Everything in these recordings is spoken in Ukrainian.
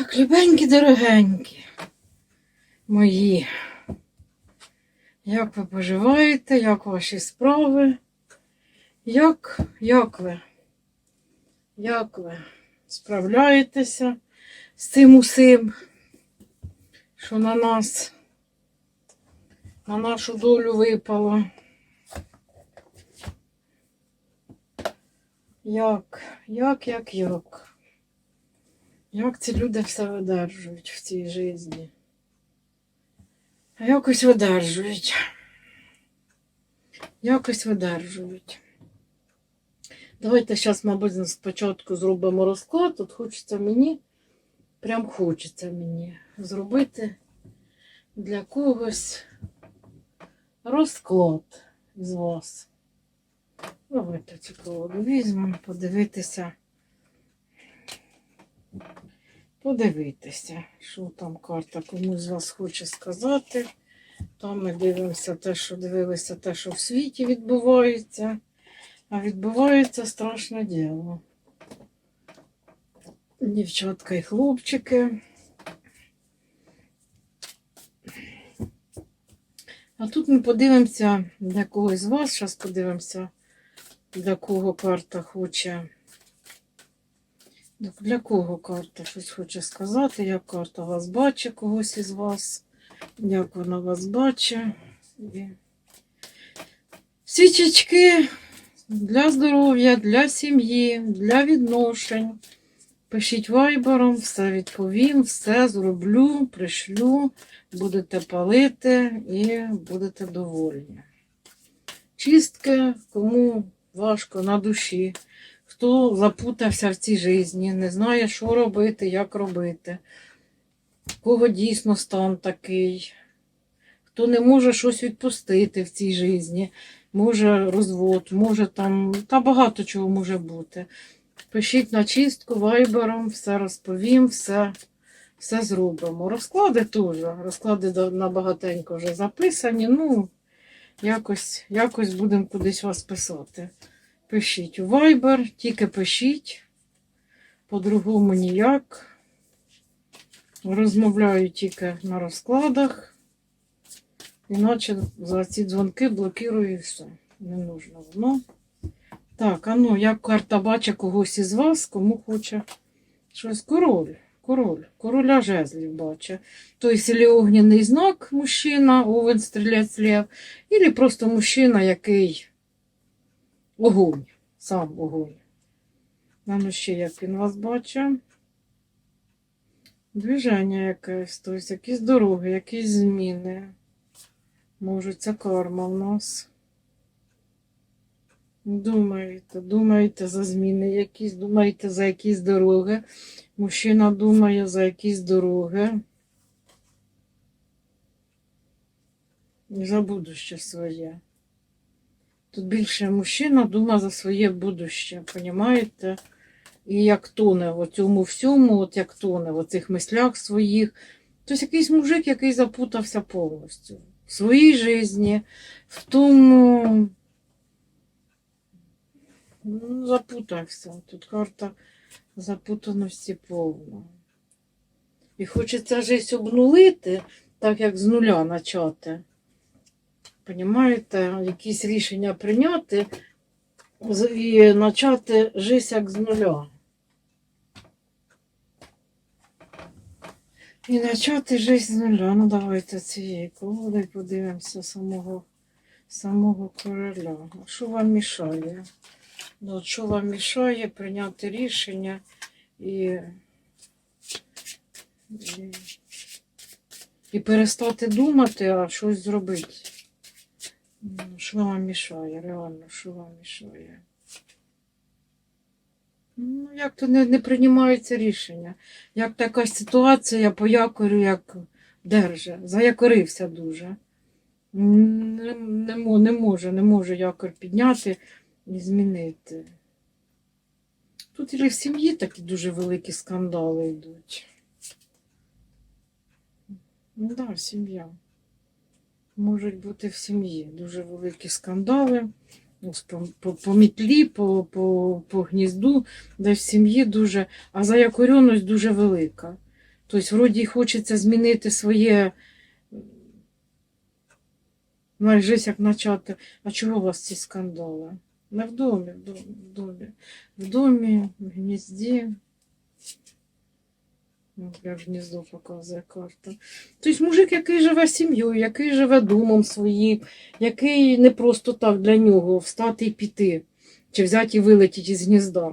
Так, любенькі, дорогенькі, мої. Як ви поживаєте, як ваші справи? Як, як ви? Як ви справляєтеся з цим усім, що на нас, на нашу долю випало? Як, як, як, як? Як ці люди все видержують в цій житті? Якось видержують. Якось видержують. Давайте зараз, мабуть, спочатку зробимо розклад. Тут хочеться мені, прям хочеться мені зробити для когось розклад з вас. Давайте цю колоду візьмемо, подивитися. Подивитися, що там карта комусь з вас хоче сказати. Там ми дивимося те, що дивилися, те, що в світі відбувається. А відбувається страшне діло. Дівчатка і хлопчики. А тут ми подивимося для когось з вас. Зараз подивимося, для кого карта хоче. Для кого карта щось хоче сказати, як карта вас бачить, когось із вас, як вона вас бачить. Свічечки для здоров'я, для сім'ї, для відношень. Пишіть вайбером, все відповім, все зроблю, пришлю, будете палити і будете довольні. Чистки, кому важко на душі хто запутався в цій житті, не знає, що робити, як робити, кого дійсно стан такий, хто не може щось відпустити в цій житті, може розвод, може там, та багато чого може бути. Пишіть на чистку вайбером, все розповім, все, все зробимо. Розклади теж, розклади на багатенько вже записані, ну, якось, якось будемо кудись вас писати. Пишіть у Viber, тільки пишіть. По-другому ніяк. Розмовляю тільки на розкладах. Іначе за ці дзвонки блокирую і все. Не нужно воно. Так, а ну, як карта бачить когось із вас, кому хоче щось. Король. Король. Короля жезлів бачить. Тобто, або огняний знак мужчина, овен стрілець лев, або просто мужчина, який Огонь, сам огонь. Нам ще як він вас бачить. Движення якесь, тобто якісь дороги, якісь зміни. Може, це карма в нас. Думаєте, думаєте за зміни якісь, думаєте за якісь дороги. Мужчина думає за якісь дороги. За будуще своє. Тут більше мужчина думає за своє будуще, понімаєте? І як тоне в цьому всьому, от як тоне в цих мислях своїх. Тобто якийсь мужик, який запутався повністю в своїй житті, в тому ну, запутався. Тут карта запутаності повна. І хочеться життя обнулити, так як з нуля почати. Понімаєте, якісь рішення прийняти і почати життя як з нуля. І почати життя з нуля. Ну, давайте цієї колоди подивимося самого, самого короля. Що вам мішає? Ну, що вам мішає прийняти рішення і, і, і перестати думати, а щось зробити? Ну, Що вам мішає, реально, що вам мішає? Ну, як то не, не приймаються рішення. Як така ситуація по якорю, як держа, заякорився дуже. Не, не, не може, не може якор підняти і змінити. Тут і в сім'ї такі дуже великі скандали йдуть. Ну да, сім'я. Можуть бути в сім'ї дуже великі скандали. Ось по, по, мітлі, по, по, по гнізду, де в сім'ї дуже, а заякорьоність дуже велика. Тобто, вроді хочеться змінити своє. Знаєш, життя як начати. А чого у вас ці скандали? Не в домі, в домі. В домі, в гнізді. Ну, Як гніздо показує карта. Тобто мужик, який живе сім'єю, який живе домом своїм, який не просто так для нього встати і піти, чи взяти і вилетіти із гнізда.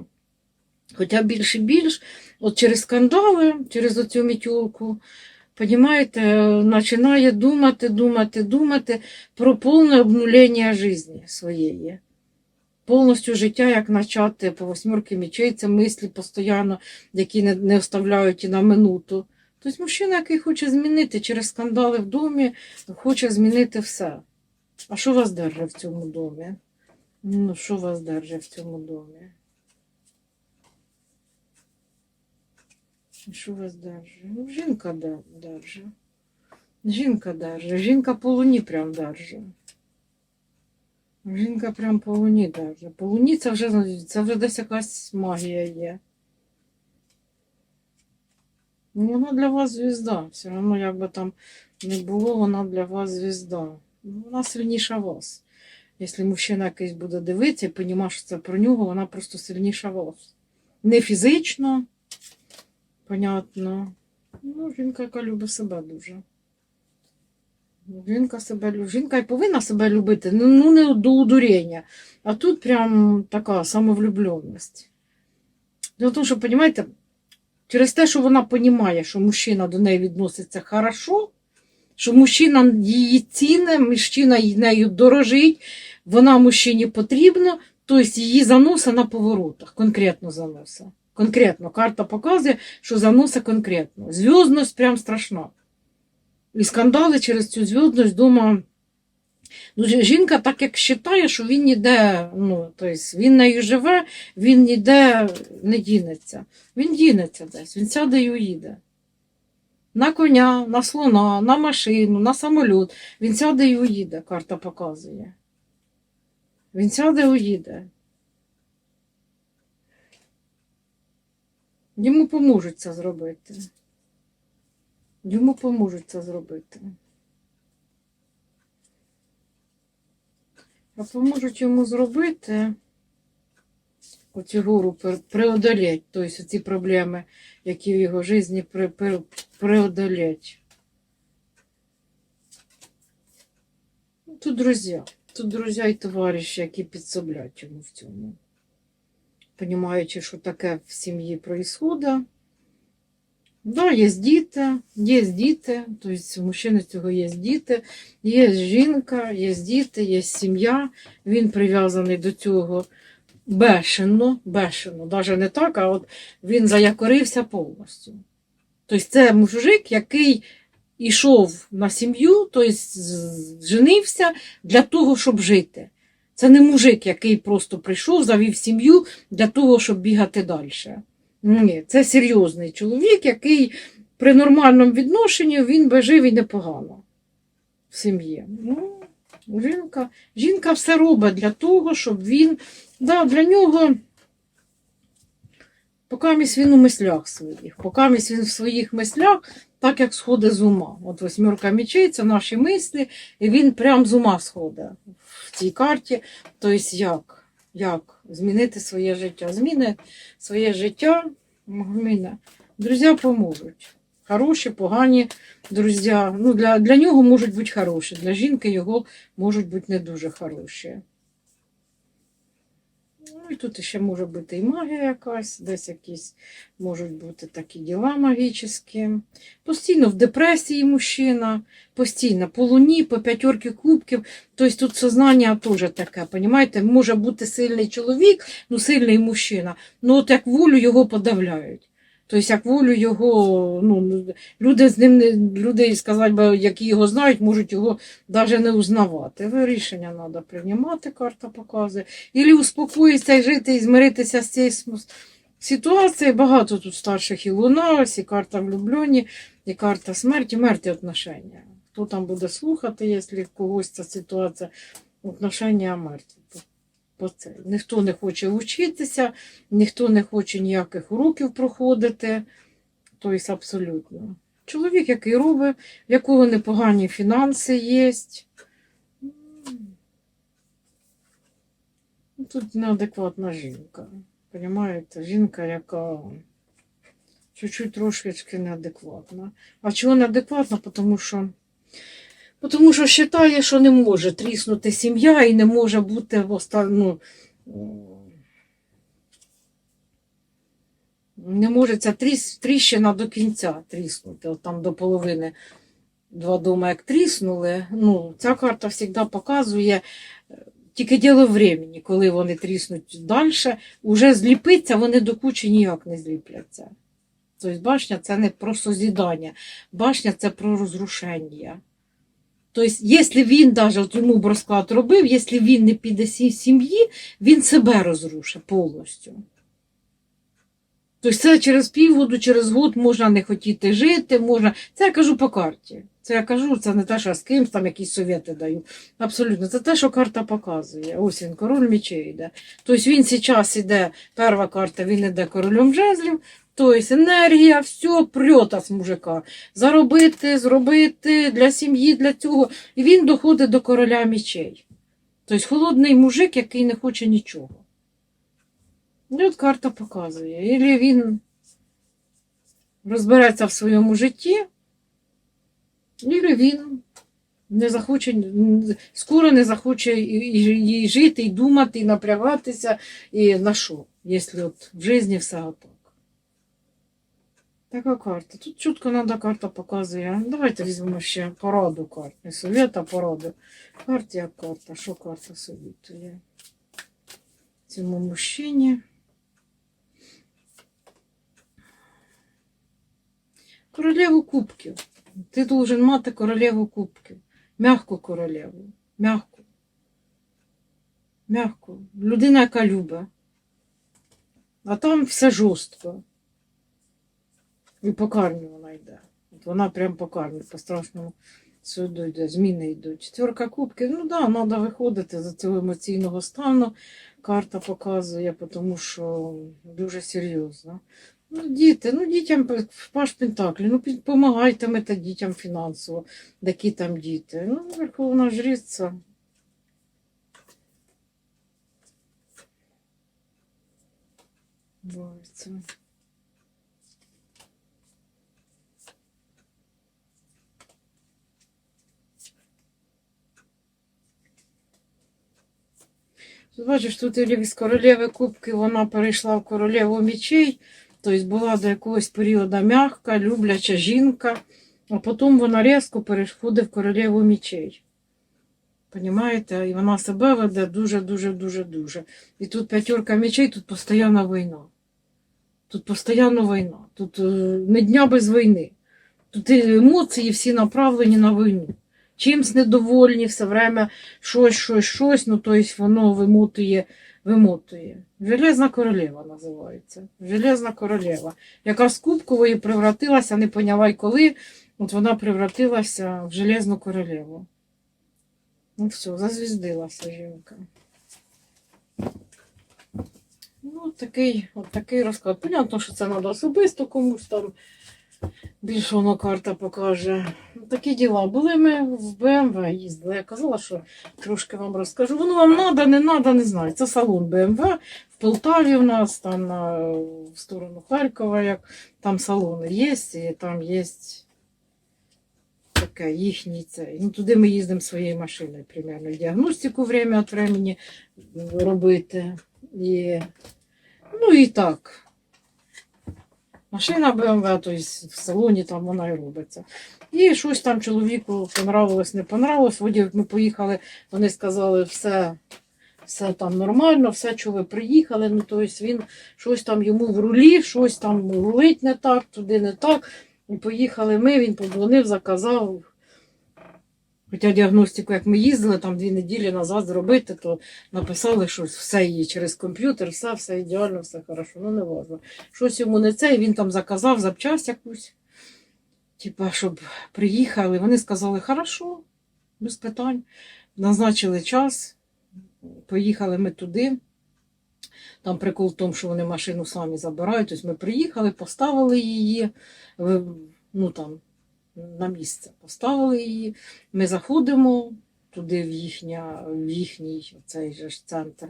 Хоча більш і більш, от через скандали, через оцю мітюлку, понімаєте, починає думати, думати, думати про повне обнулення житті своєї. Повністю життя, як почати по восьмерки мічей, це мислі постійно, які не, не оставляють і на минуту. Тобто мужчина, який хоче змінити через скандали в домі, хоче змінити все. А що вас держить в цьому домі? Ну, що вас держить в цьому домі? Що вас держить? Ну, жінка держить. Жінка держить. Жінка по луні прям держить. Жінка прям по луні держить. По луні це вже, це вже десь якась магія є. Ну, вона для вас звізда. Все одно, як би там не було, вона для вас звізда. Ну, Вона сильніша вас. Якщо мужчина якийсь буде дивитися і розуміє, що це про нього, вона просто сильніша вас. Не фізично, понятно. Ну, жінка, яка любить себе дуже. Жінка себе. Жінка і повинна себе любити, ну, ну не до удурення. А тут прям така самовлюбленість. Дело тому, що, розумієте, через те, що вона розуміє, що мужчина до неї відноситься хорошо, що мужчина її ціне, мужчина нею дорожить, вона мужчині потрібна, тобто її заноса на поворотах, конкретно заноса. Конкретно карта показує, що заноса конкретно. Зв'язність прям страшна. І скандали через цю зв'язність дома. Ну, жінка так як вважає, що він ніде, ну, тобто він нею живе, він ніде не дінеться. Він дінеться десь, він сяде і уїде. На коня, на слона, на машину, на самоліт. Він сяде і уїде, карта показує. Він сяде і уїде. Йому поможуть це зробити. Йому поможуть це зробити. А поможуть йому зробити оцю гору преодолеть, тобто ці проблеми, які в його житті пре- пре- преодолеть. Ну, Тут друзі, тут друзі і товариші, які підсоблять йому в цьому. Понімаючи, що таке в сім'ї відбувається. Да, є діти, є діти, тобто у цього є діти, є жінка, є діти, є сім'я, він прив'язаний до цього бешено, бешено, навіть не так, а от він заякорився повністю. Тобто це мужик, який йшов на сім'ю, тобто женився для того, щоб жити. Це не мужик, який просто прийшов, завів сім'ю для того, щоб бігати далі. Ні, це серйозний чоловік, який при нормальному відношенні він би жив і непогано в сім'ї. Ну, жінка, жінка все робить для того, щоб він. Да, для нього, поки місь він у мислях своїх, поки місь він в своїх мислях, так як сходить з ума. От восьмерка мечей це наші мислі, і він прям з ума сходить в цій карті. Тобто, як? Як змінити своє життя? Зміни своє життя, зміни. Друзі поможуть. Хороші, погані друзі. Ну, для, для нього можуть бути хороші, для жінки його можуть бути не дуже хороші. Ну, і тут ще може бути і магія якась, десь якісь можуть бути такі діла магічні. Постійно в депресії мужчина, постійно по луні, по п'ятерки кубків. Тобто тут сознання теж таке, понімаєте? Може бути сильний чоловік, ну сильний мужчина, ну от як волю його подавляють. Тобто, як волю його, ну, люди з ним не люди сказати, би, які його знають, можуть його навіть не узнавати. Рішення треба приймати, карта показує. Ілі успокоїтися і жити, і змиритися з цією ситуацією. Багато тут старших і луна, і карта влюблені, і карта смерті, мертві отношення. Хто там буде слухати, якщо в когось ця ситуація, отношення мертві. Ніхто не хоче вчитися, ніхто не хоче ніяких уроків проходити. Тобто абсолютно. Чоловік, який робить, в якого непогані фінанси є. Ну, Тут неадекватна жінка. Понимаєте? Жінка, яка чуть-чуть трошечки неадекватна. А чого неадекватна? Тому що, тому що вважає, що не може тріснути сім'я і не може бути в оста... ну, не може ця тріщина до кінця тріснути, от там до половини два дома як тріснули. Ну, ця карта завжди показує тільки діло времени, коли вони тріснуть далі, уже зліпиться, вони до кучі ніяк не зліпляться. Тобто башня це не про созідання, башня це про розрушення. Тобто, якщо він навіть йому б розклад робив, якщо він не піде з сім'ї, він себе розрушить повністю. Тобто це через півгоду, через год можна не хотіти жити, можна. Це я кажу по карті. Це я кажу, це не те, що я з кимсь там якісь совєти даю. Абсолютно, це те, що карта показує. Ось він, король мечей йде. Тобто він зараз йде, перша карта, він йде королем жезлів, тобто енергія, все прьота з мужика. Заробити, зробити для сім'ї, для цього. І він доходить до короля мечей. Тобто холодний мужик, який не хоче нічого. І от карта показує. Ілі він розбереться в своєму житті, ілі він не захоче, скоро не захоче і, жити, і думати, і напрягатися, і на що, якщо от в житті все отак. Така карта. Тут чітко надо карта показує. Давайте візьмемо ще пораду карт. Не совет, а пораду. Карта як карта. Що карта совітує? Цьому мужчині. Королеву кубків. Ти должен мати королеву кубків. Мягку королеву. Мягку. Мягку. Людина, яка любить. А там все жорстко. І по кармі вона йде. От вона прям по кармі, по страшному суду йде, зміни йдуть. Четверка кубків, ну так, да, треба виходити з цього емоційного стану. Карта показує, тому що дуже серйозно. Ну, діти, ну дітям паш Пентаклі, ну допомагайте ми та дітям фінансово, які там діти. Ну, Верховна Жриця. Бавиться. Бачиш, тут з королеви кубки вона перейшла в королеву мечей, тобто була до якогось періоду м'яка, любляча жінка, а потім вона різко переходить в королеву мечей. Понімаєте? І вона себе веде дуже-дуже-дуже-дуже. І тут п'ятерка мечей, тут постійна війна. Тут постійна війна. Тут е, не дня без війни. Тут емоції всі направлені на війну. Чимсь недовольні, все время щось, щось, щось, ну тобто воно вимотує, вимотує. Железна королева називається. Железна королева, яка з кубкової превратилася, не понявай коли, от вона превратилася в Железну королеву. Ну все, зазвіздилася жінка. Ну, такий, от такий розклад. Понятно, що це треба особисто комусь там. Більше воно карта покаже. Такі діла. Були ми в БМВ їздили. Я казала, що трошки вам розкажу. Воно вам треба, не треба, не знаю. Це салон БМВ в Полтаві у нас, там на, в сторону Харкова, як там салони є, і там є таке їхній цей. Ну, туди ми їздимо своєю машиною, примерно. Діагностику время від времени робити. І, ну і так. Машина BMW, тобто в салоні там вона і робиться. І щось там чоловіку понравилось, не понравилось. Водій, ми поїхали, вони сказали, все, все там нормально, все, що ви приїхали. Ну, тобто він щось там йому в рулі, щось там рулить не так, туди не так. І поїхали ми, він подзвонив, заказав. Хоча діагностику, як ми їздили там дві неділі назад зробити, то написали, що все її через комп'ютер, все, все ідеально, все хорошо. Ну, не важно. Щось йому не це, і він там заказав запчасть якусь, типа, щоб приїхали. Вони сказали, хорошо, без питань. Назначили час, поїхали ми туди. Там прикол в тому, що вони машину самі забирають. Тобто ми приїхали, поставили її, ну там на місце. Поставили її. Ми заходимо туди, в, їхня, в їхній цей же ж центр.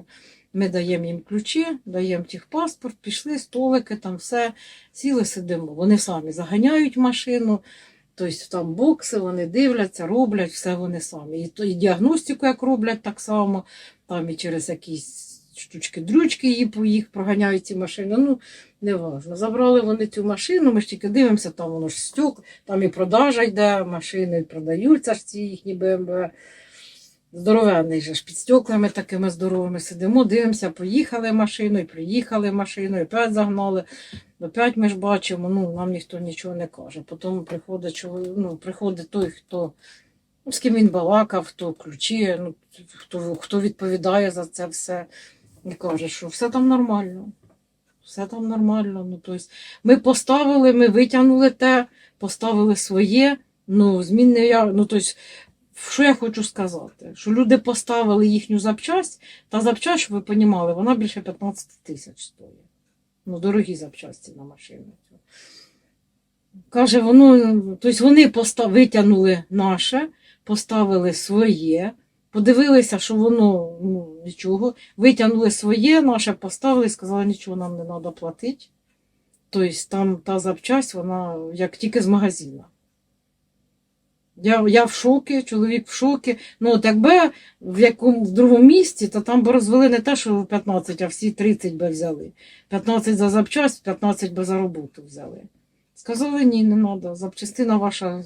Ми даємо їм ключі, даємо техпаспорт, пішли, столики, там все, сіли, сидимо. Вони самі заганяють машину, тобто там бокси, вони дивляться, роблять, все вони самі. І, то- і діагностику, як роблять так само, там і через якісь штучки-дрючки їх проганяють ці машини. Ну, не важно. Забрали вони цю машину, ми ж тільки дивимося, там воно ж стек, там і продажа йде, машини продаються ж ці їхні БМВ. Здоровенний же ж під стеклами такими здоровими сидимо, дивимося, поїхали машиною, приїхали машиною, опять загнали. Опять ми ж бачимо, ну нам ніхто нічого не каже. Потім приходить ну, приходить той, хто ну, з ким він балакав, хто ключі, ну, хто, хто відповідає за це все, і каже, що все там нормально. Все там нормально. Ну, тобто, ми поставили, ми витягнули те, поставили своє, ну, змін не я. Ну, тобто, що я хочу сказати? Що люди поставили їхню запчасть, та запчасть, щоб ви розуміли, вона більше 15 тисяч стоїть. Ну, дорогі запчасті на машину. Каже, воно, тобто вони витягнули наше, поставили своє, подивилися, що воно ну, нічого, витягнули своє, наше поставили сказали, нічого нам не треба платити. Тобто там та запчасть, вона як тільки з магазину. Я, я в шокі, чоловік в шокі. Ну, от якби в якому в другому місці, то там би розвели не те, що 15, а всі 30 би взяли. 15 за запчасть, 15 би за роботу взяли. Сказали, ні, не треба. Запчастина ваша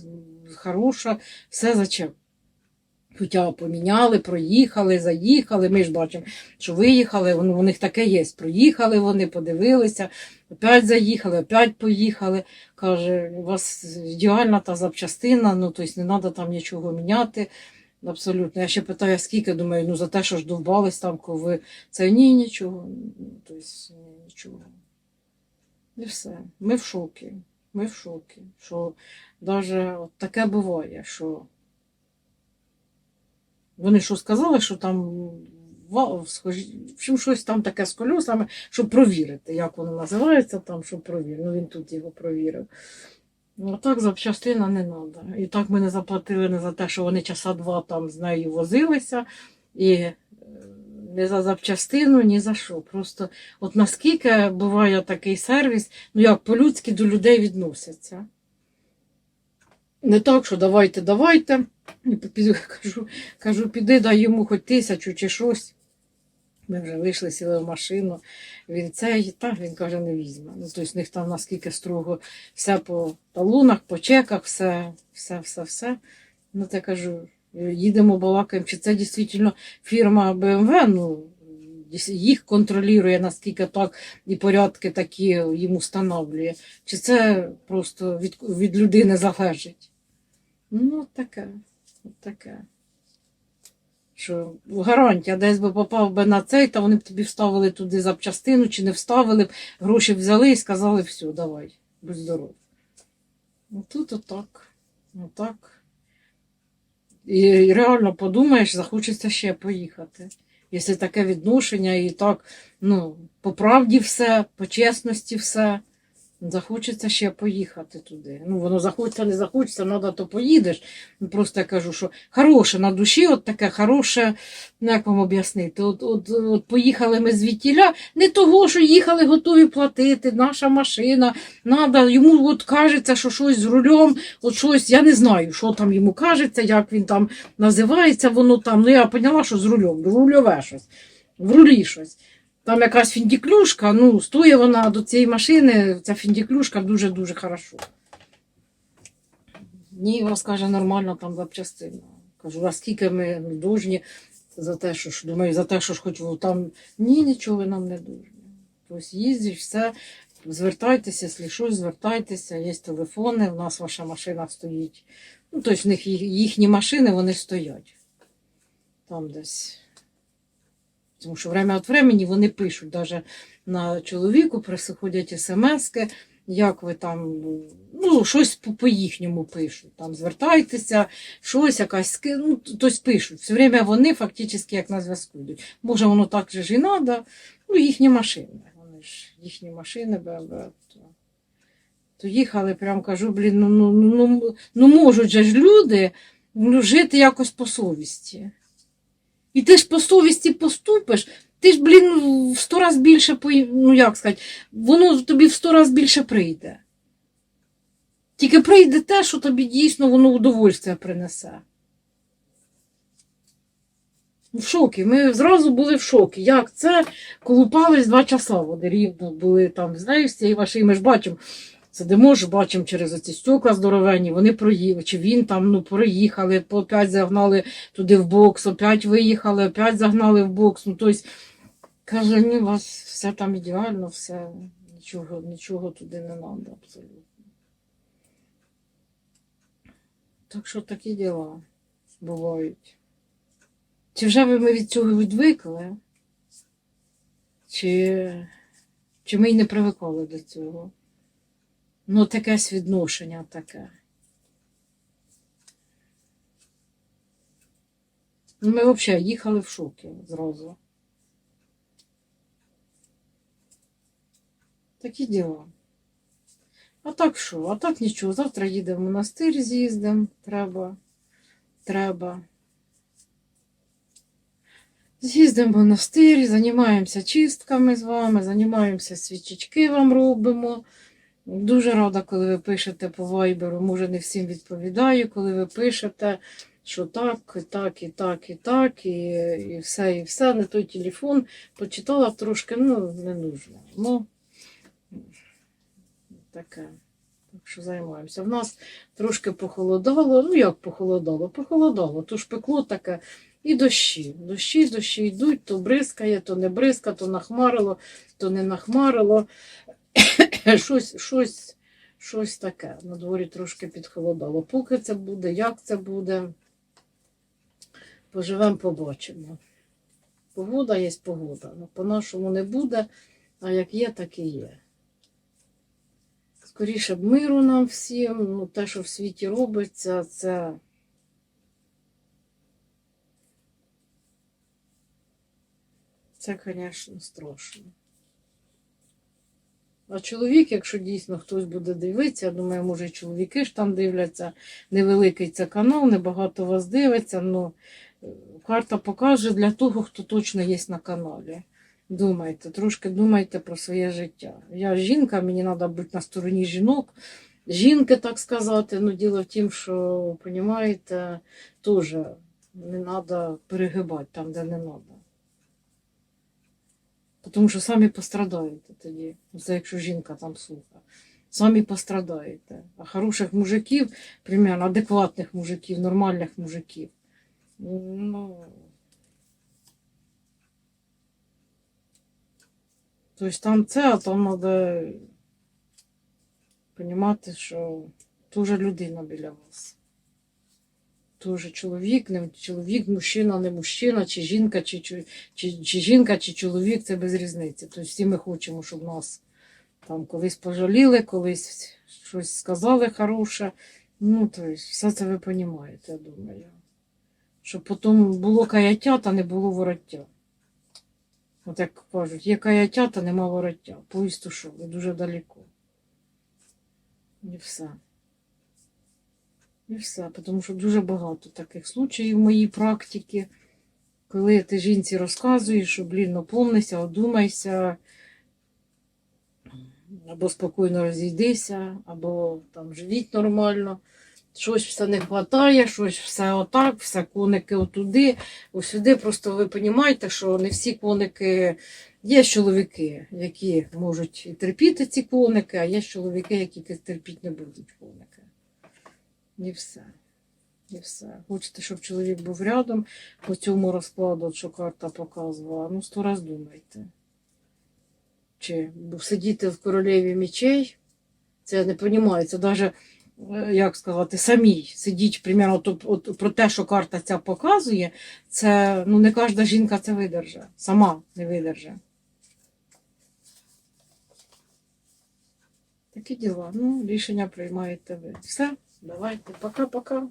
хороша, все зачем. Хоча поміняли, проїхали, заїхали. Ми ж бачимо, що виїхали, ну, у них таке є. Проїхали вони, подивилися, опять заїхали, опять поїхали. Каже, у вас ідеальна та запчастина, ну тобто не треба там нічого міняти. Абсолютно. Я ще питаю, скільки, думаю, ну за те, що ж довбались там, коли ви це ні, нічого. Тобто, ні, нічого. І все. Ми в шокі. Ми в шокі. Що навіть от таке буває, що вони що сказали, що там в общем, щось там таке з кольосами, щоб провірити, як воно називається, там, щоб провірити. Ну він тут його провірив. Ну, так запчастина не треба. І так ми не заплатили не за те, що вони часа два там з нею возилися, і е, не за запчастину, ні за що. Просто от наскільки буває такий сервіс, ну як по-людськи до людей відносяться. Не так, що давайте, давайте. І кажу, кажу, піди, дай йому хоч тисячу чи щось. Ми вже вийшли, сіли в машину. Він цей, так, він каже, не візьме. Ну, тобто, в них там наскільки строго все по талонах, по чеках, все, все, все, все. Ну, я кажу, їдемо, балакаємо, чи це дійсно фірма BMW, ну, їх контролює, наскільки так, і порядки такі їм встановлює. Чи це просто від, від людини залежить? Ну, таке, от таке. Що гарантія, десь би попав би на цей, та вони б тобі вставили туди запчастину, чи не вставили б, гроші взяли і сказали, все, давай, будь здоров. Ну тут отак. Отак. І реально подумаєш, захочеться ще поїхати. Якщо таке відношення і так, ну, по правді все, по чесності все. Захочеться ще поїхати туди. Ну, воно захочеться, не захочеться, треба, то поїдеш. Ну, просто я кажу, що хороше на душі, от таке хороше, ну як вам об'яснити, от, от, от поїхали ми звідтіля, не того, що їхали готові платити, наша машина, надо, йому от кажеться, що щось з рулем, от щось, я не знаю, що там йому кажеться, як він там називається, воно там, ну я поняла, що з рулем, рульове щось, в рулі щось. Там якась фіндіклюшка, ну, стоїть вона до цієї машини, ця фіндіклюшка дуже-дуже хорошо. Ні, вас каже, нормально там запчастина. Кажу, а скільки ми должні за те, що ж, думаю, за те, що ж хоч там. Ні, нічого ви нам не должні. Тобто їздиш, все, звертайтеся, якщо щось, звертайтеся, є телефони, в нас ваша машина стоїть. Ну, тобто в них їхні машини, вони стоять. Там десь. Тому що время від времени вони пишуть, навіть на чоловіку приходять смски, як ви там, ну, щось по- по-їхньому пишуть. Там звертайтеся, щось, якась ну, тобто пишуть. Все время вони фактично як на зв'язку йдуть. Може, воно так же ж і треба. Ну, їхні машини. Вони ж їхні машини. То, то їхали, прям кажу, блін, ну, ну, ну, ну, ну можуть же ж люди ну, жити якось по совісті. І ти ж по совісті поступиш, ти ж, блін, в сто раз більше, ну як сказати, воно тобі в сто раз більше прийде. Тільки прийде те, що тобі дійсно воно удовольствие принесе. В шокі. Ми зразу були в шокі. Як це колупались два часа води рівно були там, знаєш, з цієї машини. Ми ж бачимо, сидимо ж, бачимо через оці стекла здоровенні, вони проїхали, чи він там ну, проїхали, опять загнали туди в бокс, опять виїхали, опять загнали в бокс. Ну, тобто, каже, ні, у вас все там ідеально, все, нічого, нічого туди не треба абсолютно. Так що такі діла бувають. Чи вже ви ми від цього відвикли? Чи, чи ми й не привикали до цього? Ну, такесь відношення таке. Ну, Ми взагалі їхали в шокі зразу. Такі діла. А так що? А так нічого. Завтра їдемо в монастир, з'їздимо. Треба. Треба. З'їздимо в монастир, займаємося чистками з вами, займаємося свічечки вам робимо. Дуже рада, коли ви пишете по вайберу. Може, не всім відповідаю, коли ви пишете, що так, так, і так, і так, і, і все, і все. Не той телефон. Почитала трошки, ну, не нужно. Ну, таке. Так що займаємося. В нас трошки похолодало. Ну, як похолодало? Похолодало, то ж пекло таке. І дощі. Дощі, дощі йдуть, то бризкає, то не бризка, то нахмарило, то не нахмарило. щось, щось, щось таке. На дворі трошки підхолодало. Поки це буде, як це буде. Поживемо, побачимо. Погода є погода. Ну, по-нашому не буде, а як є, так і є. Скоріше б миру нам всім. Ну, те, що в світі робиться, це. Це, звісно, страшно. А чоловік, якщо дійсно хтось буде дивитися, я думаю, може, чоловіки ж там дивляться, невеликий це канал, небагато вас дивиться, але карта покаже для того, хто точно є на каналі. Думайте, трошки думайте про своє життя. Я жінка, мені треба бути на стороні жінок, жінки, так сказати. Ну, діло в тім, що, розумієте, теж не треба перегибати там, де не треба. Тому що самі пострадаєте тоді, це якщо жінка там слухає. Самі пострадаєте. А хороших мужиків, примерно адекватних мужиків, нормальних мужиків. Ну, тобто там це, а там треба розуміти, що теж людина біля вас. Теж чоловік, не чоловік, мужчина, не мужчина, чи жінка, чи, чи, чи, чи жінка, чи чоловік, це без різниці. Тобто всі ми хочемо, щоб нас там колись пожаліли, колись щось сказали хороше. Ну, тобто, все це ви розумієте, я думаю. Щоб потім було каяття, та не було вороття. От як кажуть, є каяття, та нема вороття. Поїзд ушов, і дуже далеко. І все. І все, тому що дуже багато таких случаїв в моїй практиці, коли ти жінці розказуєш, що, блін, опомнися, одумайся, або спокійно розійдися, або там живіть нормально. Щось все не вистачає, щось все отак, все коники отуди, усюди. Просто ви розумієте, що не всі коники є чоловіки, які можуть терпіти ці коники, а є чоловіки, які терпіти не будуть коники. І все. І все. Хочете, щоб чоловік був рядом по цьому розкладу, що карта показувала, ну сто раз думайте. Чи сидіти в королеві мічей, це я не розумію, це навіть, як сказати, самій сидіть, примерно, от, от, про те, що карта ця показує, це ну, не кожна жінка це видержить, сама не видержить. Такі діла. Ну, рішення приймаєте ви. Все, давайте, пока-пока.